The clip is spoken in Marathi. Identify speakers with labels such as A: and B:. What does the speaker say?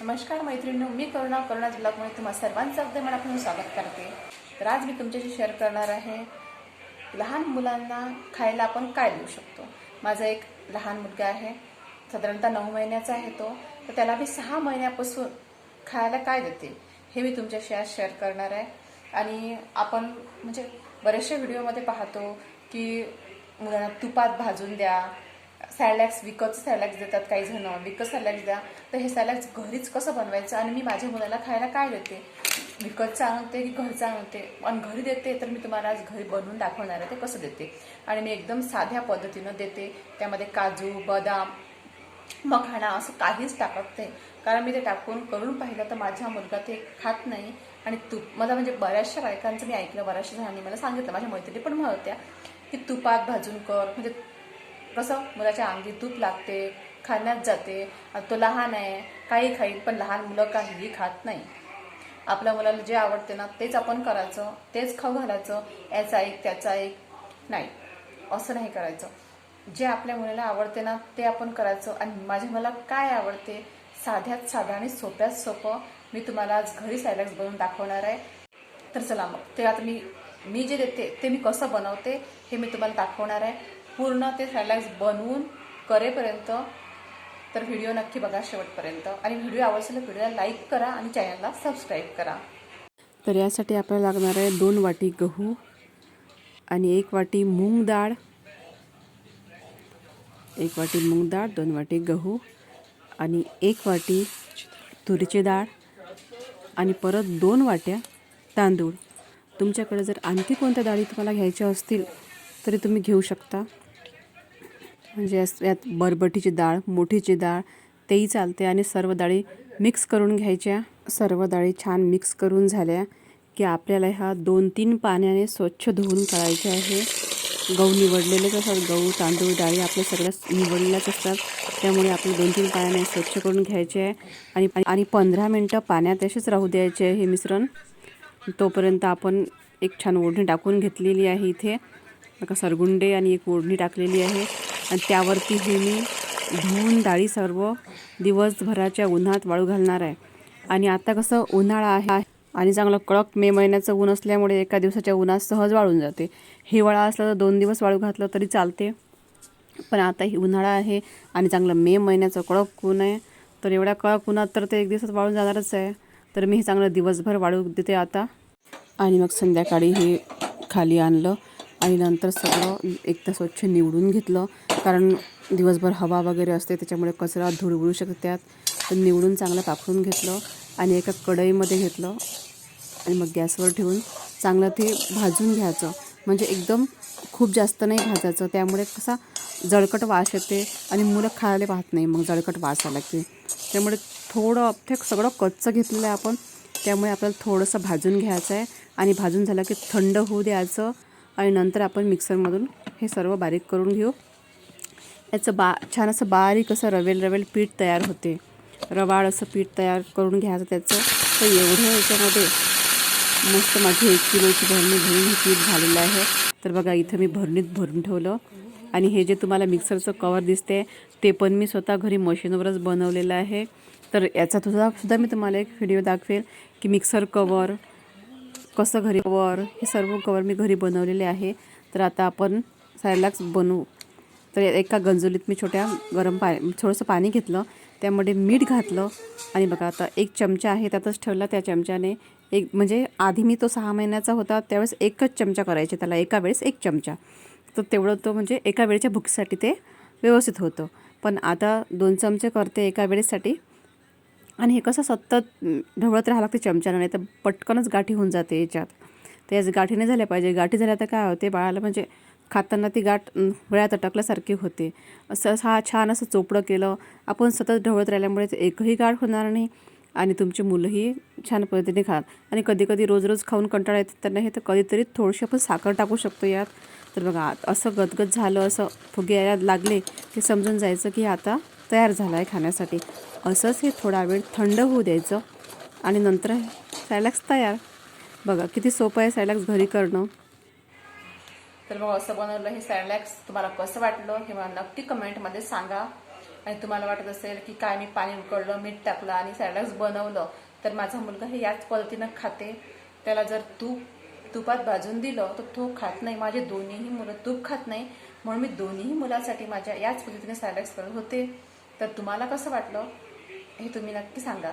A: नमस्कार मैत्रिणी मी करुणा करुणा ब्लॉगमध्ये तुम्हा सर्वांचं अगदी मनापासून स्वागत करते. तर आज मी तुमच्याशी शेअर करणार आहे लहान मुलांना खायला आपण काय देऊ शकतो? माझा एक लहान मुलगा आहे साधारणतः नऊ महिन्याचा आहे तो तर त्याला मी सहा महिन्यापासून खायला काय देते हे मी तुमच्याशी आज शेअर करणार आहे. आणि आपण म्हणजे बरेचशा व्हिडिओमध्ये पाहतो की मुलांना तुपात भाजून द्या सॅलॅक्स विकतचं सॅलॅक्स देतात काही जण. विकत सॅलॅक्स द्या. तर हे सॅलॅक्स घरीच कसं बनवायचं? आणि मी माझ्या मुलाला खायला काय देते? विकतचं आणते की घरचं आणते? आणि घरी देते तर मी तुम्हाला आज घरी बनवून दाखवणार आहे ते कसं देते? आणि मी एकदम साध्या पद्धतीनं देते. त्यामध्ये काजू बदाम मखाणा असं काहीच टाकत नाही. कारण मी ते टाकून करून पाहिलं तर माझा मुलगा ते खात नाही. आणि तूप मला म्हणजे बऱ्याचशा बायकांचं मी ऐकलं बऱ्याचशा जणांनी मला सांगितलं माझ्या मैत्रिणी पण म्हणत्या की तुपात भाजून कर. म्हणजे कसं मुलाच्या अंगी तूप लागते खाण्यात जाते तो लहान आहे काही खाईल पण लहान मुलं काहीही खात नाही. आपल्या मुलाला जे आवडते ना तेच आपण करायचं तेच खाऊ घालायचं याचा ऐक त्याचा ऐक नाही. असं नाही करायचं. जे आपल्या मुलाला आवडते ना ते आपण करायचं. आणि माझ्या मला काय आवडते? साध्यात साधा आणि सोप्यात सोपं मी तुम्हाला आज घरी सॅलॅक्स बनवून दाखवणार आहे. तर चला मग ते आता मी मी जे देते ते मी कसं बनवते हे मी तुम्हाला दाखवणार आहे. पूर्ण ते सॅलाइज बनवून करेपर्यंत तर व्हिडिओ नक्की बघा शेवटपर्यंत. आणि व्हिडिओ आवडला व्हिडिओला लाईक करा आणि चॅनलला सबस्क्राईब करा.
B: तर यासाठी आपल्याला लागणार आहे दोन वाटी गहू आणि एक वाटी मूग डाळ. एक वाटी मूग डाळ दोन वाटी गहू आणि एक वाटी तुरीची डाळ आणि परत दोन वाट्या तांदूळ. तुमच्याकडे जर आणखी कोणत्या डाळी तुम्हाला घ्यायच्या असतील तरी तुम्ही घेऊ शकता. म्हणजे यात बरबटीची डाळ मोठीची डाळ तेही चालते आणि सर्व डाळी मिक्स करून घ्यायच्या. सर्व डाळी छान मिक्स करून झाल्या की आपल्याला ह्या दोन तीन पाण्याने स्वच्छ धुवून काढायचे आहे. गहू निवडलेलेच असतात. गहू तांदूळ डाळी आपल्या सगळ्या निवडलेल्याच असतात. त्यामुळे आपले दोन तीन पाण्याने स्वच्छ करून घ्यायचे आहे आणि आणि पंधरा मिनटं पाण्यात असेच राहू द्यायचे आहे हे मिश्रण. तोपर्यंत आपण एक छान ओढणी टाकून घेतलेली आहे इथे. एका सरगुंडे आणि एक ओढणी टाकलेली आहे. आणि त्यावरती हे मी धुवून डाळी सर्व दिवसभराच्या उन्हात वाळू घालणार आहे. आणि आता कसं उन्हाळा आहे आणि चांगलं कडक मे महिन्याचं ऊन असल्यामुळे एका दिवसाच्या उन्हात सहज वाळून जाते. हिवाळा असला तर दोन दिवस वाळू घातलं तरी चालते. पण आता ही उन्हाळा आहे आणि चांगलं मे महिन्याचं कडक ऊन आहे. तर एवढ्या कडक उन्हात तर ते एक दिवसात वाळून जाणारच आहे. तर मी हे चांगलं दिवसभर वाळू देते आता. आणि मग संध्याकाळी हे खाली आणलं आणि नंतर सगळं एकदा स्वच्छ निवडून घेतलं. कारण दिवसभर हवा वगैरे असते त्याच्यामुळे कचरा धूळ उडू शकते त्यात तर निवडून चांगलं पाखडून घेतलं आणि एका कढईमध्ये घेतलं आणि मग गॅसवर ठेवून चांगलं ते भाजून घ्यायचं. म्हणजे एकदम खूप जास्त नाही भाजायचं. त्यामुळे कसा जळकट वास येते आणि मुलं खायला पाहत नाही मग जळकट वास आला की. त्यामुळे थोडं ते सगळं कच्चं घेतलेलं आहे आपण. त्यामुळे आपल्याला थोडंसं भाजून घ्यायचं आहे आणि भाजून झालं की थंड होऊ द्यायचं आणि नंतर आपण मिक्सरमधून हे सर्व बारीक करून घेऊ. याचं बा छान असं बारीक असं रवेल रवेल पीठ तयार होते. रवाळ असं पीठ तयार करून घ्यायचं त्याचं. तर एवढं याच्यामध्ये मस्त माझी एक किलोची भरणी भरून हे पीठ झालेलं आहे. तर बघा इथं मी भरणीत भरून ठेवलं. आणि हे जे तुम्हाला मिक्सरचं कवर दिसते ते पण मी स्वतः घरी मशीनवरच बनवलेलं आहे. तर याचा तुझा सुद्धा मी तुम्हाला एक व्हिडिओ दाखवेल की मिक्सर कवर कसं घरी कवर हे सर्व कवर मी घरी बनवलेले आहे. तर आता आपण सायलाक्स बनवू. तर एका गंजोलीत मी छोट्या गरम पाणी थोडंसं पाणी घेतलं त्यामध्ये मीठ घातलं आणि बघा आता एक चमचा आहे त्यातच ठेवला त्या चमच्याने एक म्हणजे आधी मी तो सहा महिन्याचा होता त्यावेळेस एकच चमचा करायचे त्याला एका वेळेस एक चमचा. तर तेवढं तो म्हणजे एका वेळेच्या भुकीसाठी ते व्यवस्थित होतं. पण आता दोन चमचे करते एका वेळेसाठी आणि हे कसं सतत ढवळत राहावं लागते चमच्यानं नाही तर पटकनच गाठी होऊन जाते याच्यात. तर याच गाठी नाही झाल्या पाहिजे. गाठी झाल्या तर काय होते बाळाला म्हणजे खाताना ती गाठ वेळात गळ्यात अटकल्यासारखी होते. असं हा छान असं चोपडं केलं. आपण सतत ढवळत राहिल्यामुळे एकही गाठ होणार नाही आणि तुमची मुलंही छान पद्धतीने खात आणि कधी कधी रोज रोज खाऊन कंटाळा येतात त्यांना हे तर कधीतरी थोडीशी आपण साखर टाकू शकतो यात. तर बघा असं गदगद झालं असं फुगे यायला लागले की समजून जायचं की आता तयार झालं आहे खाण्यासाठी. असंच हे थोडा वेळ थंड होऊ द्यायचं आणि नंतर सायलॅक्स तयार. बघा किती सोपं आहे सायलॅक्स घरी करणं.
A: तर मग असं बनवलं हे सॅलॅक्स तुम्हाला कसं वाटलं हे मला नक्की कमेंटमध्ये सांगा. आणि तुम्हाला वाटत असेल की काय मी पाणी उकळलं मीठ टाकलं आणि सॅलड्स बनवलं तर माझा मुलगा हे याच पद्धतीनं खाते. त्याला जर तूप तुपात भाजून दिलं तर तो खात नाही. माझे दोन्हीही मुलं तूप खात नाही. म्हणून मी दोन्हीही मुलांसाठी माझ्या याच पद्धतीने सॅलॅक्स करत होते. तर तुम्हाला कसं वाटलं हे तुम्ही नक्की सांगा.